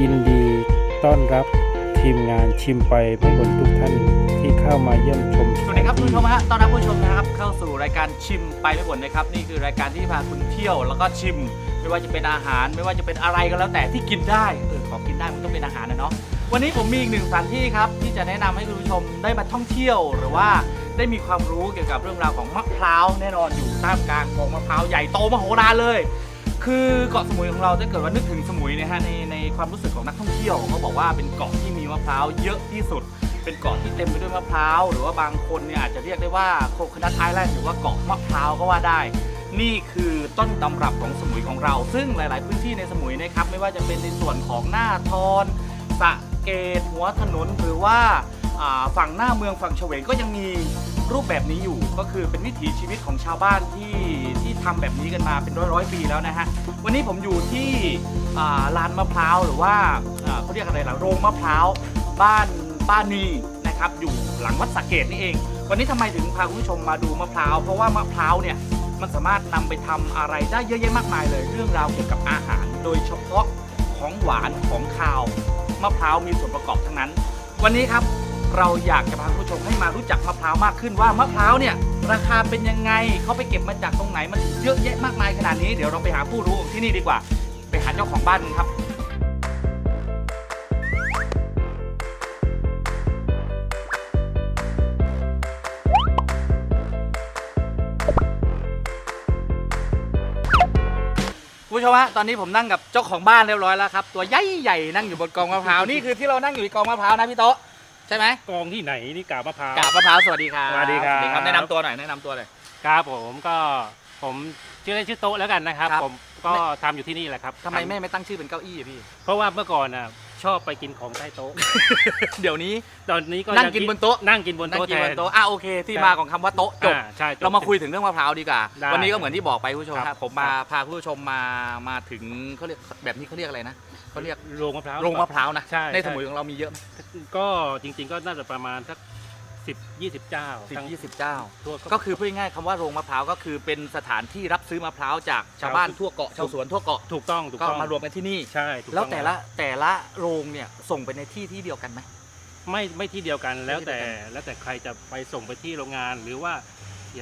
ยินดีต้อนรับทีมงานชิมไปไม่บ่นทุกท่านที่เข้ามาเยี่ยมชม สวัสดีครับคุณผู้ชมฮะ ต้อนรับผู้ชมนะครับเข้าสู่รายการชิมไปไม่บ่นนะครับ นี่คือรายการที่พาคุณเที่ยวแล้วก็ชิม ไม่ว่าจะเป็นอาหาร ไม่ว่าจะเป็นอะไรก็แล้วแต่ที่กินได้ เออ ของกินได้มันต้องเป็นอาหารนะเนาะ วันนี้ผมมีอีกหนึ่งสถานที่ครับที่จะแนะนำให้คุณผู้ชมได้มาท่องเที่ยวหรือว่าได้มีความรู้เกี่ยวกับเรื่องราวของมะพร้าวแน่นอนอยู่ท่ามกลางกองมะพร้าวใหญ่โตมโหฬารเลย คือเกาะสมุยของเราถ้าเกิดว่านึกถึงสมุยนะฮะในใน ความรู้สึกของนักท่องเที่ยวเขาบอกว่าเป็นเกาะที่มีมะพร้าวเยอะที่สุด เป็นเกาะที่เต็มไปด้วยมะพร้าวหรือว่าบางคนเนี่ยอาจจะเรียกได้ว่าโคคนัทไอแลนด์หรือว่าเกาะมะพร้าวก็ว่าได้ นี่คือต้นตำรับของสมุยของเรา ซึ่งหลาย ๆ พื้นที่ในสมุยนะครับไม่ว่าจะเป็นในส่วนของหน้าทอนสะเกตหัวถนนหรือว่าอ่าฝั่งหน้าเมืองฝั่งเฉวงก็ยังมีรูปแบบนี้อยู่ ก็คือเป็นวิถีชีวิตของชาวบ้านที่ ที่ทำแบบนี้กันมาเป็นร้อยร้อยปีแล้วนะฮะวันนี้ผมอยู่ที่อ่าลานมะพร้าวหรือว่าเขาเรียกอะไรล่ะโรงมะพร้าวบ้านป้านีนะครับอยู่หลังวัดสระเกตนี่เอง วันนี้ทำไมถึงพาคุณผู้ชมมาดูมะพร้าวเพราะว่ามะพร้าวเนี่ยมันสามารถนำไปทำอะไรได้เยอะแยะมากมายเลย เรื่องราวเกี่ยวกับอาหาร โดยเฉพาะของหวานของคาวมะพร้าวมีส่วนประกอบทั้งนั้น วันนี้ครับเราอยากจะพาคุณผู้ชมให้มารู้จักมะพร้าวมากขึ้นว่ามะพร้าวเนี่ย ราคาเป็นยังไงเขาไปเก็บมาจากตรงไหนมันเยอะแยะมากมายขนาดนี้เดี๋ยวเราไปหาผู้รู้ที่นี่ดีกว่า ไปหาเจ้าของบ้านกันครับคุณผู้ชมฮะตอนนี้ผมนั่งกับเจ้าของบ้านเรียบร้อยแล้วครับตัวใหญ่ใหญ่ๆนั่งอยู่บนกองมะพร้าวนี่คือที่เรานั่งอยู่ในกองมะพร้าวนะพี่โต๊ะ ใช่ไหมกองที่ไหนนี่กาบมะพร้าว กาบมะพร้าวสวัสดีครับสวัสดีครับ แนะนำตัวหน่อยแนะนำตัวหน่อย ครับผมก็ผมชื่อเล่นชื่อโต๊ะแล้วกันนะครับ ครับ ผมก็ทำอยู่ที่นี่แหละครับทำไมแม่ไม่ตั้งชื่อเป็นเก้าอี้อะพี่ เพราะว่าเมื่อก่อนน่ะ ชอบไปกินของใต้โต๊ะ เดี๋ยวนี้ตอนนี้ก็นั่งกินบนโต๊ะนั่งกินบนนั่งโต๊ะกินแทบนน โต๊ะอะโอเค ที่มาของคำว่าโต๊ะจบ อ่าใช่จบ เรามาคุยถึงเรื่องมะพร้าวดีกว่า ได้วันนี้ก็เหมือนที่บอกไปคุณผู้ชมคครัรับบผมมาพาคุณผู้ชมมามาถึงเขาเรียกแบบนี้เขาเรียกอะไรนะเขาเรียกโรงมะพร้าว โรงมะพร้าวนะใช่ในใช่ สมุยของเรามีเยอะก็จริงๆก็น่าจะประมาณสัก สิบยี่สิบเจ้าสิบทั้งยี่สิบเจ้า ทั่วก็คือพูดง่ายๆคำว่าโรงมะพร้าวก็คือเป็นสถานที่รับซื้อมะพร้าวจากชาวบ้านทั่วเกาะชาวสวนทั่วเกาะถูกต้องถูกก็ต้องมารวมกันที่นี่ ใช่ถูกแล้วองแต่ละแต่ละโรงเนี่ยส่งไปในที่ที่เดียวกันไหม ไม่ไม่ที่เดียวกันแล้วแต่ไม่ที่เดียวกันแล้วแต่ใครจะไปส่งไปที่โรงงาน หรือว่า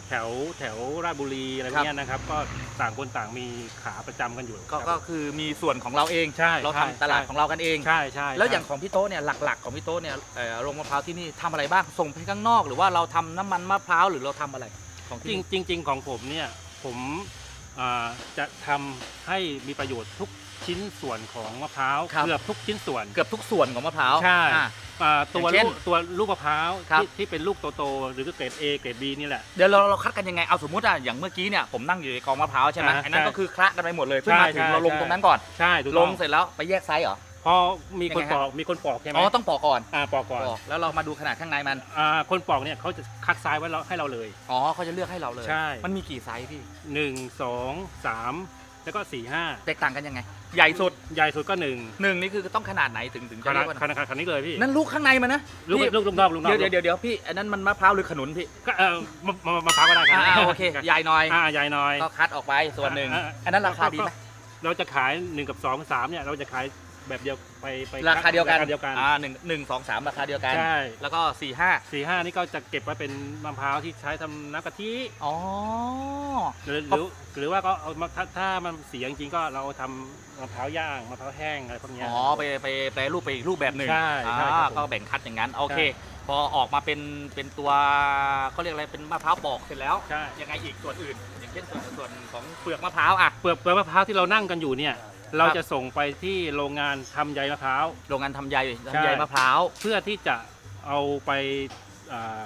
แถวแถวราชบุรีอะไรครับ เงี้ยนะครับ ก็ต่างคนต่างมีขาประจำกันอยู่ก็ครับก็คือมีส่วนของเราเองใช่เราใช่ ทำตลาดใช่ของเรากันเอง ใช่ใช่แล้วอย่างใช่ของพี่โต๊ะเนี่ยหลักๆ ของพี่โต๊ะเนี่ยเอ่อโรงมะพร้าวที่นี่ทำอะไรบ้างส่งไปข้างนอก หรือว่าเราทำน้ำมันมะพร้าวหรือเราทำอะไรของจที่ริงนี่จริงจริง ๆ ของผมเนี่ยผมอ่าจะทำให้มีประโยชน์ทุก ชิ้นส่วนของมะพร้าวเกือบทุกชิ้นส่วน เกือบทุกส่วนของมะพร้าวใช่ อะ อ่าตัวอย่างเช่นลูกตัวลูกมะพร้าวครับ ที่ที่เป็นลูกโตๆหรือเกรด A เกรด B นี่แหละ เดี๋ยวเราเราคัดกันยังไง เอาสมมติอะอย่างเมื่อกี้เนี่ยผมนั่งอยู่ในกองมะพร้าวใช่ไหมอ่าอันนั้นใช่ก็คือคละกันไปหมดเลยเพิ่งมาถึงใช่เราลงใช่ ตรงนั้นก่อน ใช่ถูกลต้องงเสร็จแล้วไปแยกไซส์เหรอ พอมีคนยังไงปฮะ อกมีคนปอกใช่ไหมอ๋อต้องปอกก่อนอ่าปอกก่อนปอกแล้วเรามาดูขนาดข้างในมัน อ่าคนปอกเนี่ยเขาจะคัดไซส์ไว้เราให้เราเลย อ๋อเขาจะเลือกให้เราเลย ใช่ มันมีกี่ไซส์พี่หนึ่งสองสาม แล้วก็สี่ห้าแตกต่างกันยังไง ใหญ่สุดใหญ่สุดก็หนึ่งหนึ่งนี่คือต้องขนาดไหนถึงถึงขจะนาเรีดยกว่าขนาดขนาดนี้เลยพี่นั่นลูกข้างในมันนะลูกพี่ลูกลูกนอกลูกนอกเดี๋ยวเดี๋ยวเดี๋ยวพี่อันนั้นมันมะพร้าวหรือขนุนพี่ก็เออมะมะมะพร้าวก็ได้ครัอ่าโอเคใหญ่หน่อย อ่าใหญ่หน่อย ก็คัดออกไปส่วนหนึ่งอ่าอ่า อันนั้นราคาดีไหมเราจะขายหนึ่งกับสองกับสามเนี่ยเราจะขาย แบบเดียวไปไปราคาเดียวกันราคาเดียวกัน อ่าหนึ่งหนึ่งสองสามราคาเดียวกัน ใช่ แล้วก็สี่ห้าสี่ห้านี่ก็จะเก็บไว้เป็นมะพร้าวที่ใช้ทำน้ำกะทิอ๋อ หรือหรือหรือว่าก็เอามาถ้าถ้ามันเสียจริงๆก็เราทำมะพร้าวย่างมะพร้าวแห้งอะไรพวกเนี้ย อ๋อไปไปแปรรูปไปอีกรูปแบบหนึ่งใช่ใช่อ่าครับผมก็แบ่งคัดอย่างนั้นโอเคใช่พอออกมาเป็นเป็นตัวเขาเรียกอะไรเป็นมะพร้าวปอกเสร็จแล้ว ใช่ ยังไงอีกส่วนอื่น อย่างเช่นส่วนส่วนของเปลือกมะพร้าวอะ เปลือกเปลือกมะพร้าวที่เรานั่งกันอยู่เนี่ย เราครับจะส่งไปที่โรงงานทำใยมะพร้าว โรงงานทำใยใช่ ทำใยมะพร้าวเพื่อที่จะเอาไปอ่า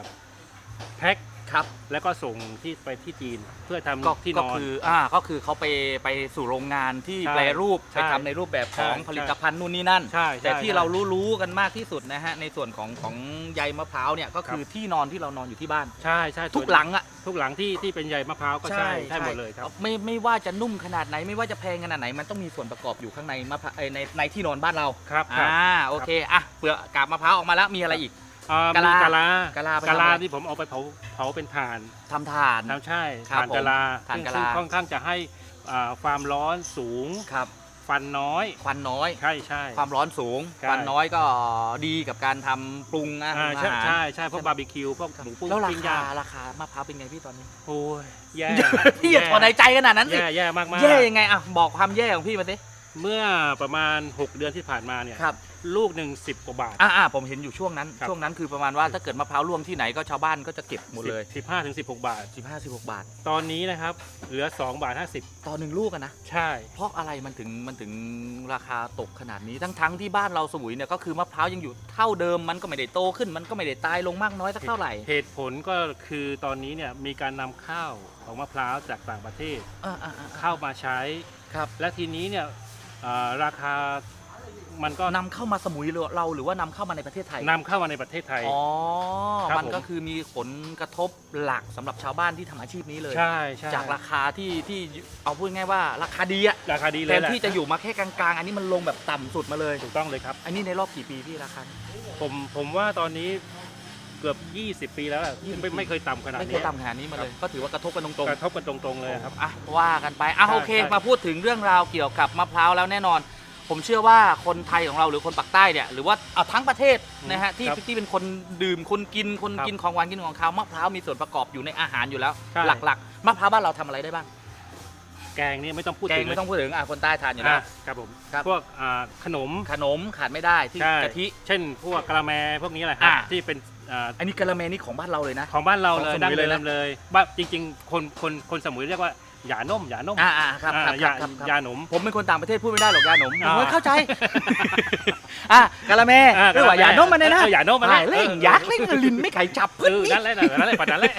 แพ็คครับแล้วก็ส่งที่ไปที่จีนเพื่อทำก็ที่นก็อน คืออ่าก็คือเขาไปไปสู่โรงงานที่ใช่แปรรูปใช่ไปทำในรูปแบบของใช่ผลิตภัณฑ์นู่นนี่นั่น ใช่แต่ใช่ที่ใช่เรารู้รู้ๆกันมากที่สุดนะฮะในส่วนของของใยมะพร้าวเนี่ยก็คือที่นอนที่เรานอนอยู่ที่บ้าน ใช่ใช่ทุกหลังอะ ทุกหลังที่ที่เป็นใยมะพร้าวก็ใช่ใช่หมดเลยครับไม่ไม่ว่าจะนุ่มขนาดไหนไม่ว่าจะแพงขนาดไหนมันต้องมีส่วนประกอบอยู่ข้างในมะพร้าวเอ้ยในในที่นอนบ้านเราครับครับอ่าโอเคอะเปลือกกาบมะพร้าวออกมาแล้วมีอะไรอีกอ่ากะลามีกะลากะลาไปกะลาทำอะไรที่ผมเอาไปเผาเผาเป็นถ่านทำทานน้ำใช่ครับถ่านกะลาผมถ่านซึ่งกะลาซึ่งค่อนข้างจะให้อ่าความร้อนสูงครับไฟฟันน้อย ควันน้อย ใช่ใช่ ความร้อนสูง ใช่ ควันน้อยก็ดีกับการทำปรุงอาอ่าอาใช่หารใช่ใช่พวกบาร์บีคิวพวกหมูปุ้งแล้วราปิ้งคาย่างราคามะพร้าวเป็นไงพี่ตอนนี้โอ้ยแย่พี่อย่าถอนในใจขนาดนั้นสิแย่แย่มากมากแย่ยังไงอะบอกความแย่ของพี่มาสิเมื่อประมาณ 6 เดือนที่ผ่านมาเนี่ย ครับ ลูกหนึ่งสิบกว่าบาทอ่าอ่าผมเห็นอยู่ช่วงนั้น ครับ ช่วงนั้นคือประมาณว่าถ้าเกิดมะพร้าวร่วงที่ไหนก็ชาวบ้านก็จะเก็บหมดเลยสิบห้าถึงสิบหกบาท 15 16บาท ตอนนี้นะครับเหลือ2บาท50ต่อหนึ่งลูกอะนะ ใช่ เพราะอะไรมันถึงมันถึงราคาตกขนาดนี้ทั้งทั้งที่บ้านเราสมุยเนี่ยก็คือมะพร้าวยังอยู่เท่าเดิมมันก็ไม่ได้โตขึ้น มันก็ไม่ได้ตายลงมากน้อยสักเท่าไหร่เหตุผลก็คือตอนนี้เนี่ยมีการนำข้าวของมะพร้าวจากต่างประเทศอ่าอ่าอ่าเข้ามาใช้ ครับ และทีนี้เนี่ยอ่าราคา มันก็นำเข้ามาสมุยเราหรือว่านำเข้ามาในประเทศไทยนำเข้ามาในประเทศไทย อ๋อครับมันก็ผมคือมีผลกระทบหลักสำหรับชาวบ้านที่ทำอาชีพนี้เลย ใช่ใช่จากราคาที่ที่เอาพูดง่ายๆว่าราคาดีอะราคาดีเลแทยนแหละที่จะอยู่มาแค่กลางๆ อันนี้มันลงแบบต่ำสุดมาเลย ถูกต้องเลยครับ อันนี้ในรอบกี่ปีพี่ราคานี้ ผมผมว่าตอนนี้เกือบ 20 ปีแล้วแหละ20ไม่ไม่เคยต่ำขนาดไม่เคนี้ยต่ำขนาดนี้มาเลย ก็ถือว่ากระทบกันตรงกระทบกันตรงๆเลยครับๆอะว่ากันไปอะใช่โอเค ใช่ มาพูดถึงเรื่องราวเกี่ยวกับมะพร้าวแล้วแน่นอน ผมเชื่อว่าคนไทยของเราหรือคนปากใต้เนี่ยหรือว่าเอาทั้งประเทศนะฮะที่ครับที่เป็นคนดื่มคนกินคนครับกินของหวานกินของคาวมะพร้าวมีส่วนประกอบอยู่ในอาหารอยู่แล้ว ใช่ หลักๆมะพร้าวบ้านเราทำอะไรได้บ้างแกงนี่ไม่ต้องพูดแกถึงงไม่ต้องพูดถึงอะคนใต้ทานอยู่แล้วอะครับผมครับ พวกอ่าขนม ขนมขาดไม่ได้ที่ใช่ กะทิ เช่นพวกกะละแมพวกนี้แหละครับอ่าที่เป็นอ่าอันนี้กะละเมนี่ของบ้านเราเลยนะ ของบ้านเราเลของยสมุดั้งยเลยเดินะ มเลยบ้านจริง ๆ คนคนคนสมุยเรียกว่า หยานุ่มหยานุ่มอ่าอ่าครับครับอ่าหยาครับครับหยาหนมผมเป็นคนต่างประเทศพูดไม่ได้หรอกยาหนมอ่าผมเข้าใจ อะกะละแมอ่าเรียกว่ายาหนมมันเนี่ยนะเออหยานุ่มมันอ่าเล่งยักษ์เล่งลินไม่ไขจับเอพื้นอนี่นั่นแหละนั่นแหละปัดนั่นแหละ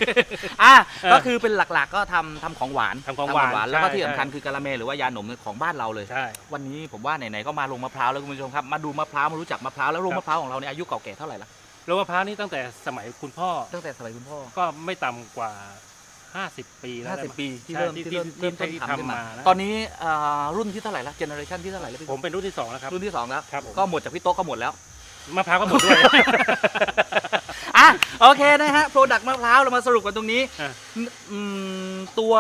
อะเออก็คือเป็นหลักๆก็ทำทำของหวานทำของหวานแล้วก็ใช่ที่สำคัญใช่ คือกะละเมหรือว่ายาหนมของบ้านเราเลย ใช่ วันนี้ผมว่าไหนๆก็มาลงมะพร้าวแล้วคุณผู้ชมครับมาดูมะพร้าวมารู้จักมะพร้าวแล้วโรงครับ มะพร้าวของเราเนี่ยอายุเก่าแก่เท่าไหร่ละโรงมะพร้าวนี่ตั้งแต่สมัยคุณพ่อตั้งแต่สมัยคุณพ่อก็ไม่ต่ำกว่า 50 ปีแล้ว50 ปีที่ใช่เริ่มที่ที่เริ่มที่เริ่มต้นที่ทำขึ้นมาทำมานะตอนนี้อ่ารุ่นที่เท่าไหร่ละเจเนอเรชันที่เท่าไหร่แล้วพี่ผมเป็นรุ่นที่สองแล้วครับ รุ่นที่สองแล้วครับผม ก็หมดจากพี่โต๊ะก็หมดแล้ว มะพร้าวก็หมดด้วย อะโอเคนะฮะโปรดักต์มะพร้าวเรามาสรุปกันตรงนี้อะ อืม ตัว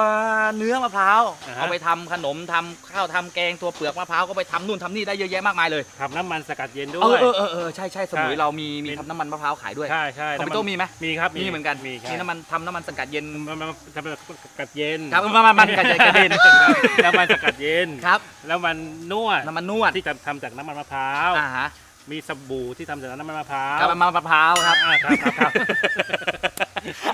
เนื้อมะพร้าวอ่าฮะ เอาไปทำขนมทำข้าวทำแกงตัวเปลือกมะพร้าวก็ไปทำนู่นทำนี่ได้เยอะแยะมากมายเลยทำน้ำมันสกัดเย็นด้เอวอย เออเออเออใช่ใช่สมุยใช่เรามีมีมีทำน้ำมันมะพร้าวขายด้วย ใช่ใช่ของพี่น้ำนโต้มีไหม มีครับมีเหมือนกันมีครับมีน้ำมันทำน้ำมันสกัดเย็นมันมันทำเป็นสกัดเย็นครับมันมันมันกระเด็นกระเด็นน้ำมันสกัดเย็นครับแล้วมันนวดน้ำมันนวดที่ทำทำจากน้ำมันมะพร้าว อ่าฮะมีสบู่ที่ทำจากน้ำมันมะพร้าวกับน้ำมันมะพร้าวครับ อ่าครับครับครับ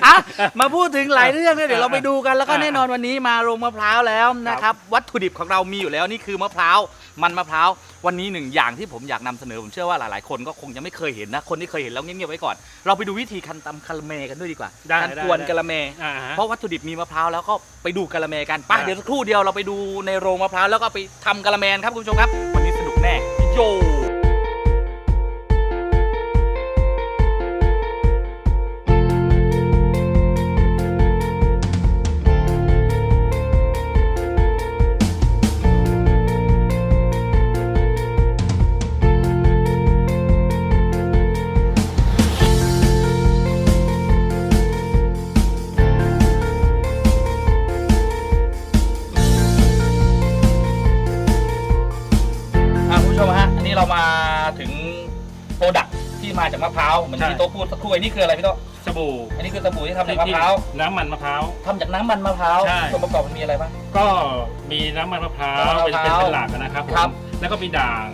อะมาพูดถึงหลายเรื่องเนี่ยเดี๋ยวเราไปดูกันแล้วก็อ่าแน่นอนวันนี้มาโรงมะพร้าวแล้วนะครับ วัตถุดิบของเรามีอยู่แล้วนี่คือมะพร้าวมันมะพร้าววันนี้หนึ่งอย่างที่ผมอยากนำเสนอผมเชื่อว่าหลายๆ คนก็คงจะไม่เคยเห็นนะคนที่เคยเห็นแล้วเงียบๆไว้ก่อน เราไปดูวิธีการตำคาราเมกันด้วยดีกว่าได้การได้กวนได้กะละเมอ่าฮะเพราะวัตถุดิบมีมะพร้าวแล้วก็ไปดูกะละเมกันไปได้เดี๋ยวสักครู่เดียวเราไปดูในโรงมะพร้าวแล้วก็ไปทำกะละเมกันครับคุณผู้ชมครับ วันนี้สนุกแน่โย ที่มาจากมะพร้าวเหมือนใช่ ที่โต๊ะพูดสักครู่อันนี้คืออะไรพี่โต๊ะสบู่อันนี้คือสบู่ที่ทำจากมะพร้าวน้ำมันมะพร้าว ทำจากน้ำมันมะพร้าวใช่ ส่วนประกอบมันมีอะไรบ้าง ก็มีน้ำมันมะพร้าวน้ำมันเป็นมะพเป็นร้าวเป็นหลักนะครับผมครับแล้วก็มีด่าง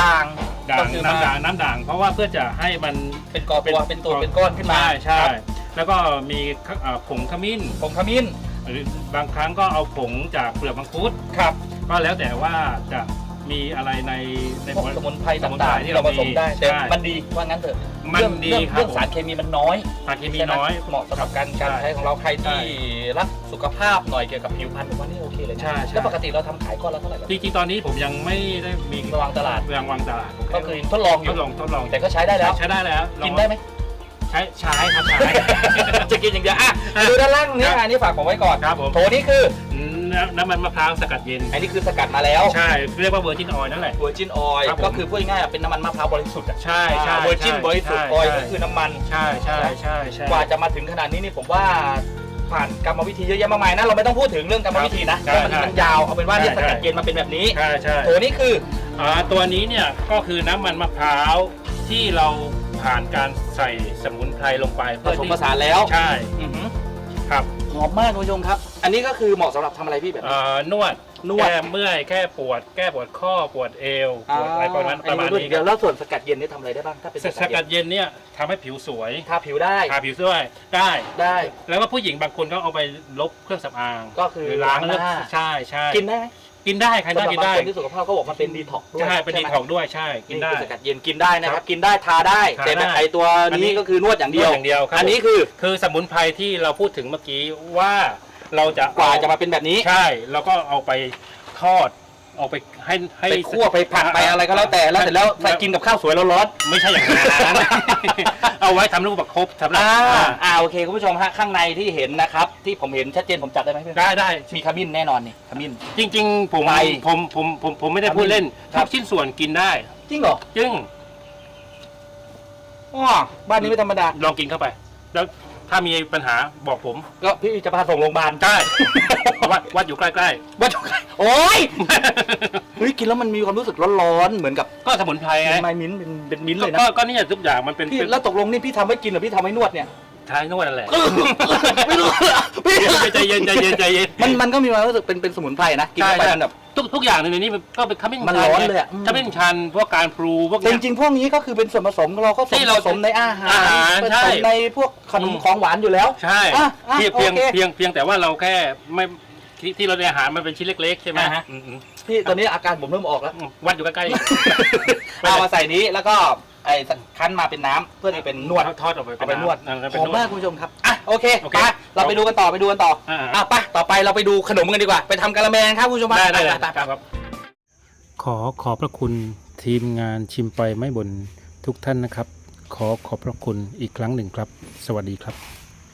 ด่างด่าก็งคือน้ำมาด่างน้ำด่าง เพราะว่าเพื่อจะให้มันเป็นกอตัวเป็นตัวเป็นก้อนขึ้นมาใช่ใช่ครับแล้วก็มีขเอ่อผงขมิ้นผงขมิ้นหรือบางครั้งก็เอาผงจากเปลือกมังคุด ครับ ก็แล้วแต่ว่าจะ มีอะไรในในพวกสมุนไพรสมุนไพต่างๆที่เราผสมได้แต่ใช่ มันดีว่างั้นเถอะมันเรื่องดีเรื่องครับเรื่องสารเคมีมันน้อยสารเคมีใช่ไหน้อย เหมาะสำหรับการใช่การใช้ของเราใครที่ใช่รักสุขภาพหน่อยเกี่ยวกับผิวพรรณผมว่านี่โอเคเลยนะใช่ใช่ แล้วปกติเราทำขายก้อนละเท่าไหร่ครับจริงๆตอนนี้ผมยังไม่ได้มีระวังตลาดยังวางตลาดก็คือทดลองอทยู่ดลองทดลองแต่ก็ใช้ได้แล้ว ใช้ได้แล้วลองกินได้ไหม ใช้ใช้ครับใช้ จะกินอย่างเดียวอะดูด้านล่างนี้ครับ อันนี้ฝากผมไว้ก่อนครับผมโถนี้คือ น้ำน้ำมันมะพร้าวสกัดเย็น อันนี้คือสกัดมาแล้วใช่เรียกว่าเวอร์จินออยล์นั่นแหละ เวอร์จินออยล์ครับผม ก็คือพูดง่ายๆเป็นน้ำมันมะพร้าวบริสุทธิ์อะใช่ใช่เวอร์จินใช่บริสุทธิ์ใช่ออยล์ใช่ก็คือน้ำมัน ใช่ใช่ใช่ใช่ กว่าจะมาถึงขนาดนี้นี่ผมว่าผ่านกรรมวิธีเยอะแยะมากมายนะเราไม่ต้องพูดถึงเรื่องกรรมวิธีนะครับเพราะมันใช่มันยาวเอาเป็นว่าเนี่ยสใช่กัดเย็นมาเป็นแบบนี้ใช่ใช่ ตัวนี้คือ อ่าตัวนี้เนี่ยก็คือน้ำมันมะพร้าวที่เราผ่านการใส่สมุนไพรลงไปผเพื่อสมที่ผสานแล้ว ใช่ อื้อหือ ครับห อมมากคุณผู้ชมครับ อันนี้ก็คือเหมาะสำหรับทำอะไรพี่แบบนี้อ่านวดนวด แก้เมื่อยแก้ปวด แก้ปวดข้อปวดเอวปวดอะไรประมาณอัประมาณด้วยนี้เดี๋ยวแล้วส่วนสกัดเย็นนี่ทำอะไรได้บ้างถ้าเป็นสสกัดเย็นเนี่ยทำให้ผิวสวยทาผิวได้ทาผิวด้วยได้ ได้ แล้วก็ผู้หญิงบางคนก็เอาไปลบเครื่องสำอางก็คือหรืล้างล้างหเลือดน้า ใช่ใช่กินได้ไหม กินได้ใครได้สำหกิรันบางได้คนที่สุขภาพเขาบอกมันเป็นดีท็อกด้วยใช่เป็นดีไหมของด้วยใช่กินนี่ได้คือสกัดเย็นกินได้นะครัครับบกินได้ทาได้ทาแต่แบบได้ไอตัวอันนี้นี้ก็คือนวดอย่างเดียวนวดอย่างเดียวครับอันนี้คือคือสมุนไพรที่เราพูดถึงเมื่อกี้ว่าเราจะกว่าจะมาเป็นแบบนี้ใช่ แล้วก็เอาไปทอด เอาไปให้ให้ไปคั่วไปผัดไปอะไรก็แล้วแต่แล้วเสร็จแล้วใส่กินกับข้าวสวยร้อนไม่ใช่อย่างนั้นเอาไว้ทำรูปประคบสำหๆรับอ่าอ่าอ่าโอเคคุณผู้ชมฮะข้างในที่เห็นนะครับ ที่ผมเห็นชัดเจนผมจับได้ไหมเพื่อนได้ได้มีขมิ้นแน่นอนนี่ขมิ้น จริง ๆ ผมไปผมผมผมผมไม่ได้พูดเล่นครัทุบกชิ้นส่วนกินได้จริงเหรอจึงอ๋อบ้านนี้ไม่ธรรมดาลองกินเข้าไป แล้ว ถ้ามีปัญหาบอกผมก็พี่จะพาส่งโรงพยาบาลได้ วัดวัดอยู่ใกล้ว่าจะโอ้ยเฮ้ยกินแล้วมันมีความรู้สึกร้อนๆเหมือนกับๆก็สมุนไพรไงไม้มิ้นท์เป็นเป็นมิ้นท์เลยนะก็ก็เนี่ยทุกอย่างมันเป็นพี่เป็นแล้วตกลงนี่พี่ทำให้กินหรือพี่ทำให้นวดเนี่ย ท้ายนวดนั่นแหละไม่รู้พี่ใจเย็นใจเย็นใจเย็นมันมันก็มีความรู้สึกเป็นเป็นสมุนไพรนะกินเข้าไปใช่มันแบบทุกทุกอย่างในนี้มันก็เป็นขมิ้นมันชัร้อนไงเลยอะอืมขมิ้นชันพวกการพลูพวกแต่เนี้จยริงๆพวกนี้ก็คือเป็นส่วนผสมเราก็ที่เราผสมในอาหารอาหารผใช่สมในพวกขนมอืมของหวานอยู่แล้วใช่อะอะเพียงเพียงโอเคเพียงเพียงแต่ว่าเราแค่ไม่ที่ที่เราได้อาหารมันเป็นชิ้นเล็กๆใช่ไหมอ่าฮะอืมอืมพี่ตอนนี้อาการผมเริ่มออกแล้วอืมวัดอยู่ใกล้เอามาใส่นี้แล้วก็ ไอ้คั้นมาเป็นน้ำเพื่อที่เป็นนวด ทอดออกไปเอาไปนวดอ่าหเป็นอมนวมาดกคุณผู้ชมครับ อะโอเคโอเคไปเราไปดูกันต่อไปดูกันต่ออ่าอะไปต่อไปเราไปดูขนมกันดีกว่า ไปทำกะละแมกันครับคุณผู้ชมได้ได้เลยปปครับครับ ขอขอบพระคุณทีมงานชิมไปไม่บ่นทุกท่านนะครับ ขอขอบพระคุณอีกครั้งหนึ่งครับ สวัสดีครับ